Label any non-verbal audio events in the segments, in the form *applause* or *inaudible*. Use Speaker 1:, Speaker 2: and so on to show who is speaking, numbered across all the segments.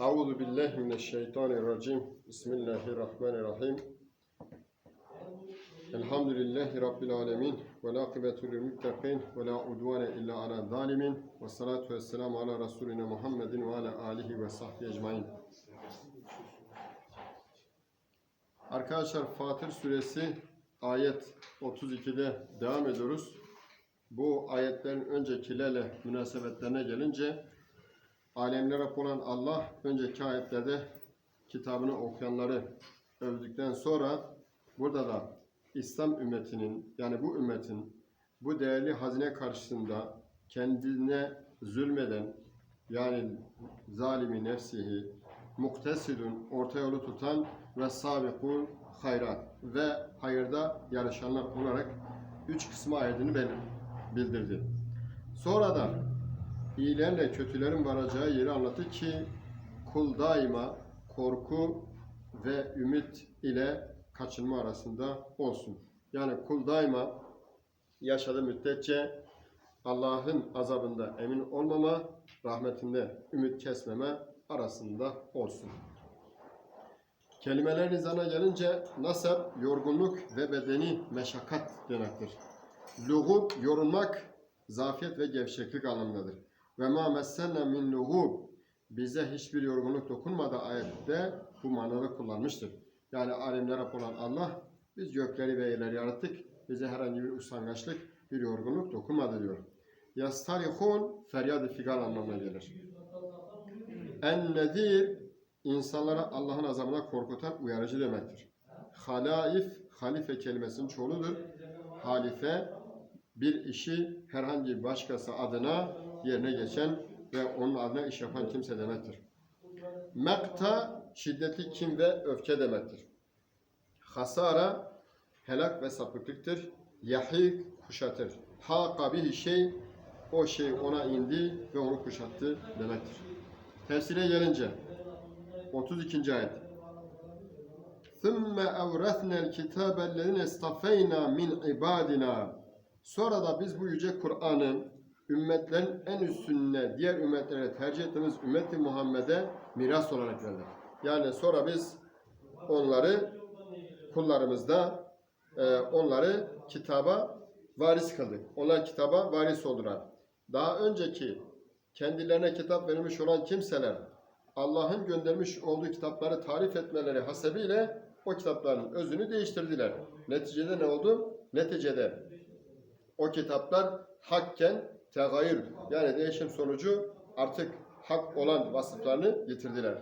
Speaker 1: Euzu billahi mineşşeytanirracim. Bismillahirrahmanirrahim. Elhamdülillahi rabbil alamin ve la akıbetu lil muttaqin ve la udvane illa ala zalimin. Ve salatu vesselamu ala rasulina Muhammedin ve ala alihi ve sahbihi ecmaîn. Arkadaşlar Fatır suresi ayet 32'de devam ediyoruz. Bu ayetlerin öncekilerle münasebetlerine gelince alemlere olan Allah önceki ayetlerde kitabını okuyanları övdükten sonra burada da İslam ümmetinin yani bu ümmetin bu değerli hazine karşısında kendine zulmeden yani zalimi nefsihi muktesidun orta yolu tutan ve sabikun hayrat ve hayırda yarışanlar olarak üç kısmı ayetini belir, bildirdi. Sonra da iyilerle kötülerin varacağı yeri anlattı ki kul daima korku ve ümit ile kaçınma arasında olsun. Yani kul daima yaşadığı müddetçe Allah'ın azabında emin olmama, rahmetinde ümit kesmeme arasında olsun. Kelimeler nizana gelince nasab, yorgunluk ve bedeni meşakkat demektir. Luğub, yorulmak, zafiyet ve gevşeklik anlamındadır. Ve ma messenne min luğub, bize hiçbir yorgunluk dokunmadı ayette bu manada kullanmıştır. Yani alemlere olan Allah, biz gökleri ve yerleri yarattık, bize herhangi bir usangaçlık, bir yorgunluk dokunmadı diyor. Yastarihun, feryad-ı figan anlamına gelir. En-nedir, insanlara Allah'ın azabına korkutan uyarıcı demektir. Halaif, halife kelimesinin çoğuludur. Halife, bir işi herhangi başkası adına yerine geçen ve onun adına iş yapan kimse demektir. Mekta, şiddetli kin ve öfke demektir. Hasara, helak ve sapıklıktır. Yahik, kuşatır. Haka bihi şey, o şey ona indi ve onu kuşattı demektir. Tefsire gelince, 32. ayet. ثُمَّ أَوْرَثْنَا الْكِتَابَ الَّذِينَ اصْطَفَيْنَا مِنْ عِبَادِنَا Sonra da biz bu yüce Kur'an'ı ümmetlerin en üstününe, diğer ümmetlere tercih ettiğimiz ümmeti Muhammed'e miras olarak verdik. Yani sonra biz onları kullarımızda e, onları kitaba varis kıldık. Onlar kitaba varis oldular. Daha önceki kendilerine kitap verilmiş olan kimseler Allah'ın göndermiş olduğu kitapları tarif etmeleri hasebiyle o kitapların özünü değiştirdiler. Neticede ne oldu? Neticede o kitaplar hakken tegayür yani değişim sonucu artık hak olan vasıflarını yitirdiler.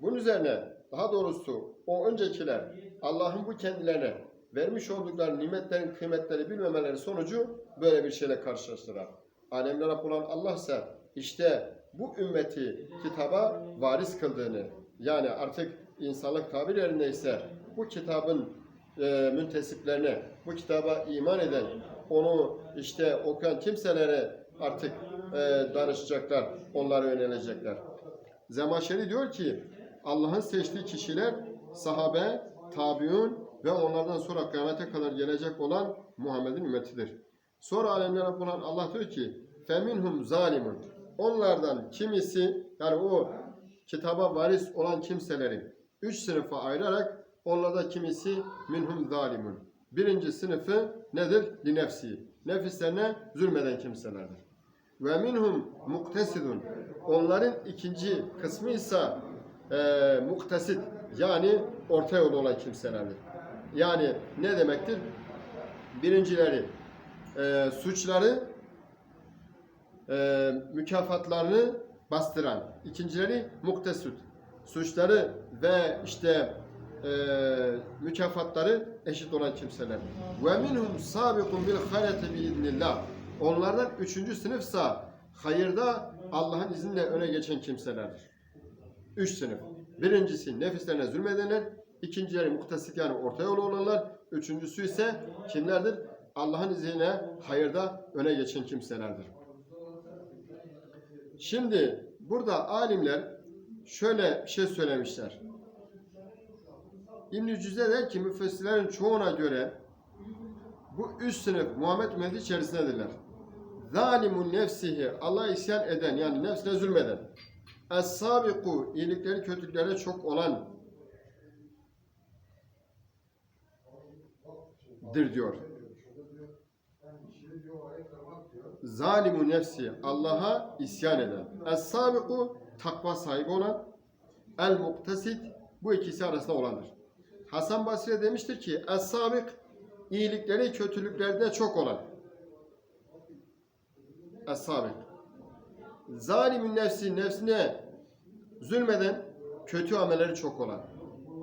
Speaker 1: Bunun üzerine daha doğrusu o öncekiler Allah'ın bu kendilerine vermiş oldukları nimetlerin kıymetleri bilmemeleri sonucu böyle bir şeyle karşılaştılar. Alemler Rabbi olan Allah ise işte bu ümmeti kitaba varis kıldığını yani artık insanlık tabirlerinde ise bu kitabın e, müntesiplerine, bu kitaba iman eden, onu işte okuyan kimselere artık e, danışacaklar, onlara yönelecekler. Zemaşeri diyor ki Allah'ın seçtiği kişiler sahabe, tabiun ve onlardan sonra kıyamete kadar gelecek olan Muhammed'in ümmetidir. Sonra alemlere olan Allah diyor ki feminhum zalimun onlardan kimisi yani o kitaba varis olan kimseleri üç sınıfa ayırarak onlarda kimisi minhum zalimun. Birinci sınıfı nedir? Li nefsi. Nefislerine zulmeden kimselerdir. Ve minhum muktesidun. Onların ikinci kısmı ise e, muktesid yani orta yolu olan kimselerdir. Yani ne demektir? Birincileri e, suçları e, mükafatlarını bastıran. İkincileri muktesut. Suçları ve işte e, mükafatları eşit olan kimseler. Ve minhum sabikun bil hayreti biiznillah. Onlardan üçüncü sınıfsa hayırda Allah'ın izniyle öne geçen kimselerdir. Üç sınıf. Birincisi nefislerine zulmedenler, ikincileri muktesit yani orta yolu olanlar, üçüncüsü ise kimlerdir? Allah'ın izniyle hayırda öne geçen kimselerdir. Şimdi burada alimler şöyle bir şey söylemişler. İbn-i Cüze der ki müfessirlerin çoğuna göre bu üç sınıf Muhammed ümmeti içerisindedirler. Zalimun nefsihi Allah isyan eden yani nefsine zulmeden. Es-sabiku iyilikleri kötülükleri çok olan dir diyor. Zalimu nefsi Allah'a isyan eden. Es-sabiku takva sahibi olan el muktesit bu ikisi arasında olandır. Hasan Basri demiştir ki Es-sabik iyilikleri kötülüklerde çok olan. Es-sabik. Zalimin nefsi nefsine zulmeden kötü amelleri çok olan.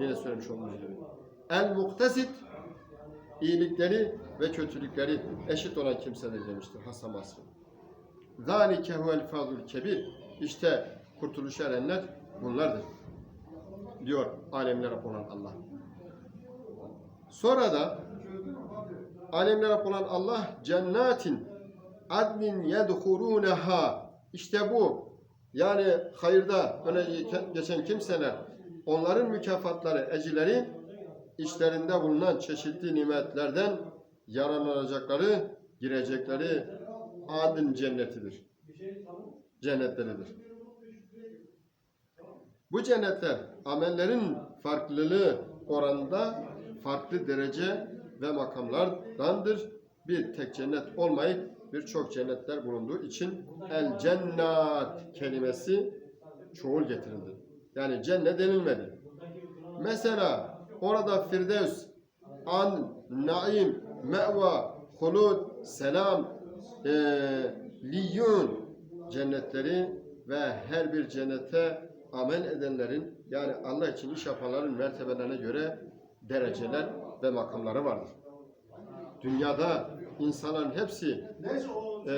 Speaker 1: Yine söylemiş olduğumuz gibi. El muktesit iyilikleri ve kötülükleri eşit olan kimsedir demiştir Hasan Basri. Zalike huvel fadlul kebir. İşte kurtuluş erenler bunlardır. Diyor alemler Rab olan Allah. Sonra da alemler Rab olan Allah cennetin adnin yedhuruneha işte bu yani hayırda öne geçen kimseler onların mükafatları, ecileri işlerinde bulunan çeşitli nimetlerden yararlanacakları, girecekleri adın cennetidir. Cennetleridir. Bu cennetler amellerin farklılığı oranında farklı derece ve makamlardandır. Bir tek cennet olmayıp birçok cennetler bulunduğu için el cennat kelimesi çoğul getirildi. Yani cennet denilmedi. Mesela orada Firdevs, An, Naim, Me'va, Hulud, Selam, e, Liyun cennetleri ve her bir cennete amel edenlerin yani Allah için iş yapanların mertebelerine göre dereceler ve makamları vardır. Dünyada insanların hepsi e,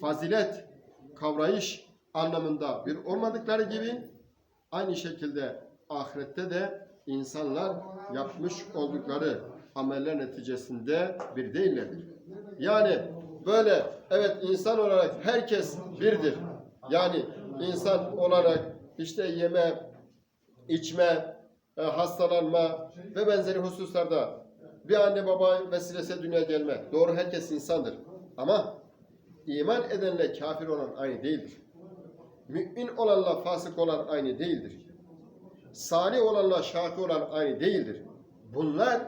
Speaker 1: fazilet, kavrayış anlamında bir olmadıkları gibi aynı şekilde ahirette de insanlar yapmış oldukları ameller neticesinde bir değillerdir. Yani böyle evet insan olarak herkes birdir. Yani insan olarak işte yeme, içme, e, hastalanma ve benzeri hususlarda bir anne baba vesilesiyle dünyaya gelme. Doğru herkes insandır. Ama iman edenle kafir olan aynı değildir. Mümin olanla fasık olan aynı değildir. Salih olanla şaki olan aynı değildir. Bunlar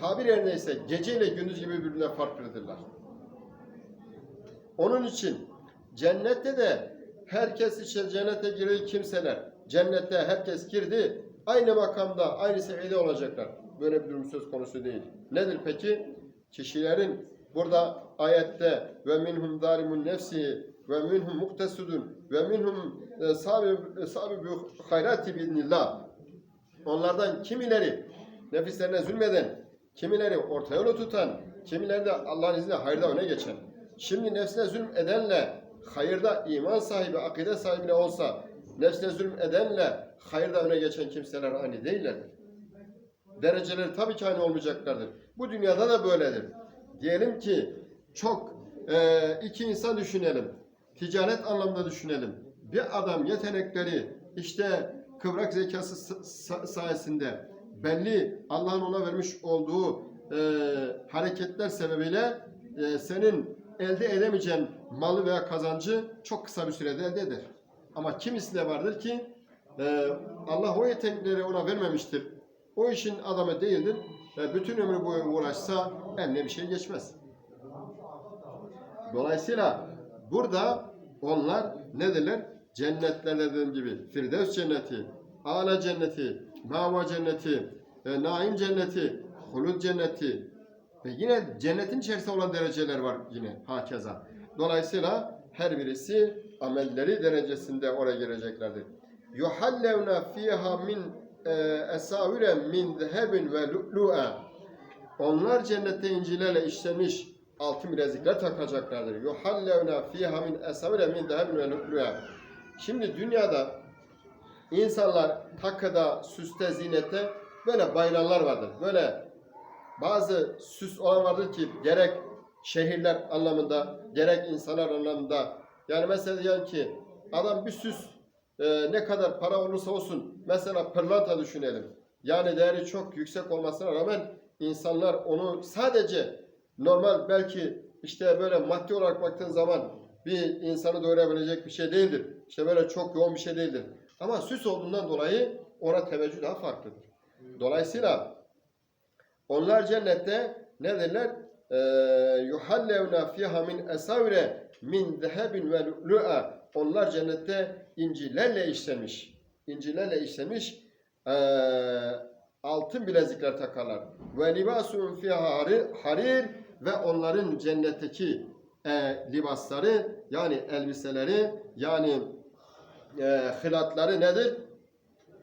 Speaker 1: tabir yerine ise gece ile gündüz gibi birbirinden farklıdırlar. Onun için cennette de herkes için cennete giren kimseler, cennette herkes girdi, aynı makamda, aynı seviyede olacaklar. Böyle bir durum söz konusu değil. Nedir peki? Kişilerin burada ayette ve minhum zalimun nefsi ve minhum muktesudun ve minhum e, sabi sabi hayrati biiznillah. Onlardan kimileri nefislerine zulmeden, kimileri orta yolu tutan, kimileri de Allah'ın izniyle hayırda öne geçen. Şimdi nefsine zulm edenle hayırda iman sahibi, akide sahibi olsa, nefsine zulm edenle hayırda öne geçen kimseler aynı değillerdir. Dereceleri tabii ki aynı olmayacaklardır. Bu dünyada da böyledir. Diyelim ki çok e, iki insan düşünelim. Ticaret anlamda düşünelim. Bir adam yetenekleri işte kıvrak zekası sa- sayesinde belli Allah'ın ona vermiş olduğu e, hareketler sebebiyle e, senin elde edemeyeceğin malı veya kazancı çok kısa bir sürede elde eder. Ama kimisi de vardır ki e, Allah o yetenekleri ona vermemiştir. O işin adamı değildir. E, bütün ömrü boyu uğraşsa eline bir şey geçmez. Dolayısıyla burada onlar nedirler? Cennetlerde dediğim gibi Firdevs cenneti, Ala cenneti, Mava cenneti, e, Naim cenneti, Hulud cenneti ve yine cennetin içerisinde olan dereceler var yine hakeza. Dolayısıyla her birisi amelleri derecesinde oraya gireceklerdir. Yuhallevna fiha min e, esavire min zehebin ve lu'lu'a. Onlar cennette incilerle işlenmiş altın bilezikler takacaklardır. Yuhallevna fiha min esavire min zehebin ve lu'lu'a. Şimdi dünyada insanlar takıda, süste, zinette böyle bayılanlar vardır. Böyle bazı süs olan vardır ki gerek şehirler anlamında, gerek insanlar anlamında. Yani mesela diyelim ki adam bir süs e, ne kadar para olursa olsun mesela pırlanta düşünelim. Yani değeri çok yüksek olmasına rağmen insanlar onu sadece normal belki işte böyle maddi olarak baktığın zaman bir insanı doyurabilecek bir şey değildir. İşte böyle çok yoğun bir şey değildir. Ama süs olduğundan dolayı ona teveccüh daha farklıdır. Dolayısıyla onlar cennette ne derler? yuhallevna fiha min esavre min zehebin ve. Onlar cennette incilerle işlemiş. incilerle işlemiş eee, altın bilezikler takarlar. Ve libasun fiha harir, ve onların cennetteki e, libasları yani elbiseleri yani e, hılatları nedir?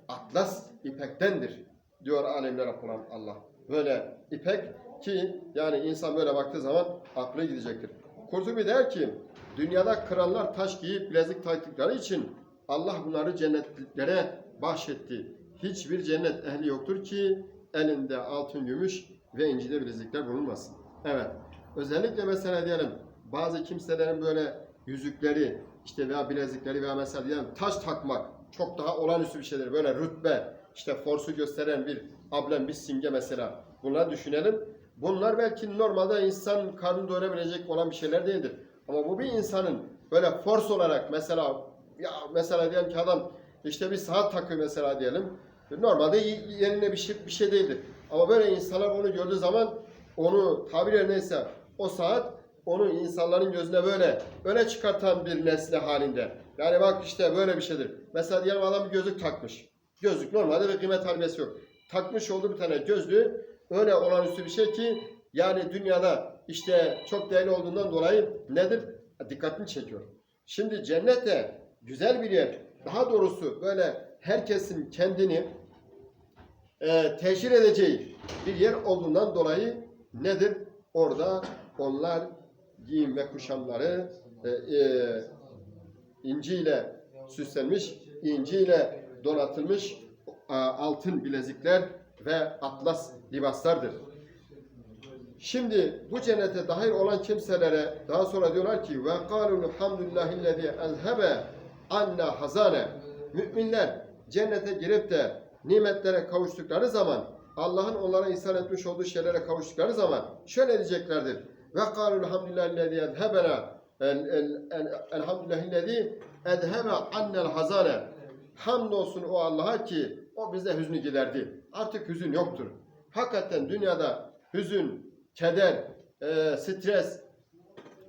Speaker 1: Atlas ipektendir diyor alemlere kuran Allah. Böyle ipek ki yani insan böyle baktığı zaman aklı gidecektir. Kurtubi der ki dünyada krallar taş giyip bilezik taktıkları için Allah bunları cennetliklere bahşetti. Hiçbir cennet ehli yoktur ki elinde altın, gümüş ve incide bilezikler bulunmasın. Evet. Özellikle mesela diyelim bazı kimselerin böyle yüzükleri işte veya bilezikleri veya mesela diyelim taş takmak çok daha olağanüstü bir şeydir. Böyle rütbe, işte forsu gösteren bir ablem, bir simge mesela. Bunları düşünelim. Bunlar belki normalde insan karnını doyurabilecek olan bir şeyler değildir. Ama bu bir insanın böyle force olarak mesela ya mesela diyelim ki adam işte bir saat takıyor mesela diyelim. Normalde yerine bir şey, bir şey değildir. Ama böyle insanlar onu gördüğü zaman onu tabir neyse o saat onu insanların gözüne böyle öne çıkartan bir nesne halinde. Yani bak işte böyle bir şeydir. Mesela diyelim adam bir gözlük takmış. Gözlük normalde bir kıymet harbiyesi yok. Takmış olduğu bir tane gözlüğü öyle olağanüstü bir şey ki yani dünyada işte çok değerli olduğundan dolayı nedir? Dikkatini çekiyor. Şimdi cennet güzel bir yer. Daha doğrusu böyle herkesin kendini e, teşhir edeceği bir yer olduğundan dolayı nedir? Orada onlar giyim ve kuşamları e, e, inciyle süslenmiş, inciyle donatılmış e, altın bilezikler ve atlas libaslardır. Şimdi bu cennete dahil olan kimselere daha sonra diyorlar ki ve kalu hamdülillahillezî ezhebe anna hazane müminler cennete girip de nimetlere kavuştukları zaman Allah'ın onlara ihsan etmiş olduğu şeylere kavuştukları zaman şöyle diyeceklerdir. Ve kalu elhamdülillahillezî ezhebena el, el, el, elhamdülillahillezî ezhebe annel hazane Hamdolsun o Allah'a ki o bize hüznü giderdi. Artık hüzün yoktur. Hakikaten dünyada hüzün, keder, e, stres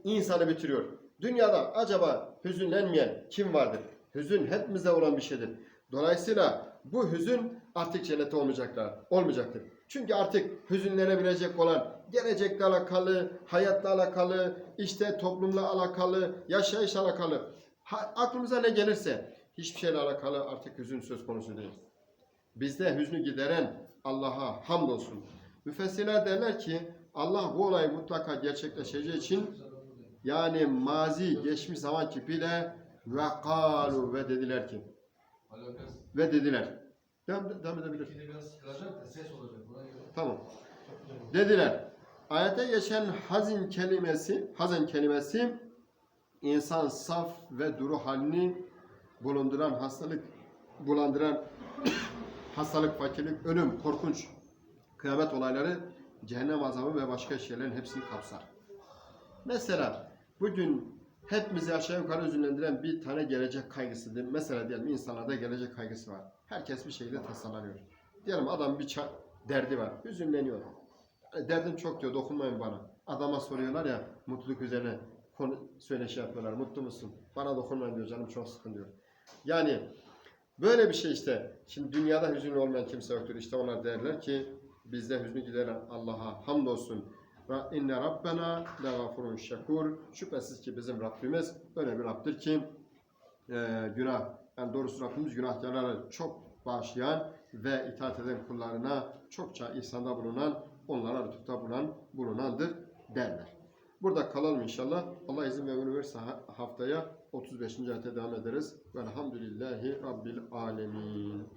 Speaker 1: insanı bitiriyor. Dünyada acaba hüzünlenmeyen kim vardır? Hüzün hepimize olan bir şeydir. Dolayısıyla bu hüzün artık cennete olmayacaklar, olmayacaktır. Çünkü artık hüzünlenebilecek olan gelecekle alakalı, hayatla alakalı, işte toplumla alakalı, yaşayışla alakalı ha- aklımıza ne gelirse hiçbir şeyle alakalı artık hüzün söz konusu değil. Bizde hüznü gideren Allah'a hamdolsun. Müfessirler derler ki Allah bu olayı mutlaka gerçekleşeceği için yani mazi geçmiş zaman kipiyle ve kalu ve dediler ki ve dediler. Devam, devam edebilir. Tamam. Dediler. Ayette geçen hazin kelimesi, hazen kelimesi insan saf ve duru halini bulunduran hastalık, bulandıran *coughs* hastalık, fakirlik, ölüm, korkunç kıyamet olayları, cehennem azabı ve başka şeylerin hepsini kapsar. Mesela bugün hepimizi aşağı yukarı üzülendiren bir tane gelecek kaygısıdır. Mesela diyelim insanlarda gelecek kaygısı var. Herkes bir şekilde tasalanıyor. Diyelim adam bir derdi var. Hüzünleniyor. Yani derdim çok diyor dokunmayın bana. Adama soruyorlar ya mutluluk üzerine konu söyle şey yapıyorlar. Mutlu musun? Bana dokunmayın diyor canım çok sıkın diyor. Yani böyle bir şey işte. Şimdi dünyada hüzünlü olmayan kimse yoktur. İşte onlar derler ki bizde hüznü gideren Allah'a hamdolsun. Ve inne rabbena la gafurun şekur. Şüphesiz ki bizim Rabbimiz öyle bir Rabbdir ki e, günah, yani doğrusu Rabbimiz günahkarları çok bağışlayan ve itaat eden kullarına çokça ihsanda bulunan, onlara lütufta bulunan, bulunandır derler. Burada kalalım inşallah. Allah izin ve ömür verirse ha- haftaya 35. ayete devam ederiz. Velhamdülillahi Rabbil Alemin.